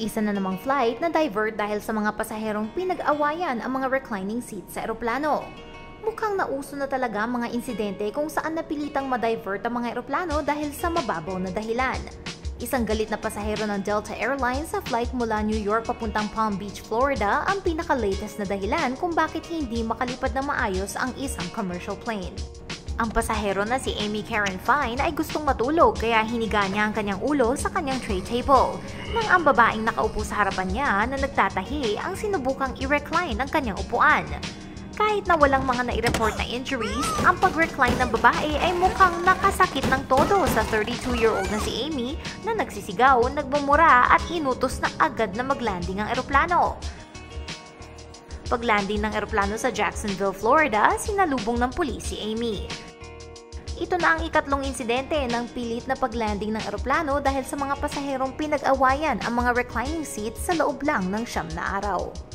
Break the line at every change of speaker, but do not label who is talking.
Isa na namang flight na divert dahil sa mga pasaherong pinag-awayan ang mga reclining seats sa eroplano. Mukhang nauso na talaga mga insidente kung saan napilitang ma-divert ang mga eroplano dahil sa mababaw na dahilan. Isang galit na pasahero ng Delta Airlines sa flight mula New York papuntang Palm Beach, Florida ang pinaka-latest na dahilan kung bakit hindi makalipad na maayos ang isang commercial plane. Ang pasahero na si Amy Karen Fine ay gustong matulog kaya hiniga niya ang kanyang ulo sa kanyang tray table. Nang ang babaeng nakaupo sa harapan niya na nagtatahi ang sinubukang i-recline ang kanyang upuan. Kahit na walang mga nai-report na injuries, ang pag-recline ng babae ay mukhang nakasakit ng todo sa 32-year-old na si Amy na nagsisigaw, nagmumura at inutos na agad na maglanding ang eroplano. Paglanding ng eroplano sa Jacksonville, Florida, sinalubong ng pulis si Amy. Ito na ang ikatlong insidente ng pilit na paglanding ng eroplano dahil sa mga pasaherong pinag-awayan ang mga reclining seats sa loob lang ng siyam na araw.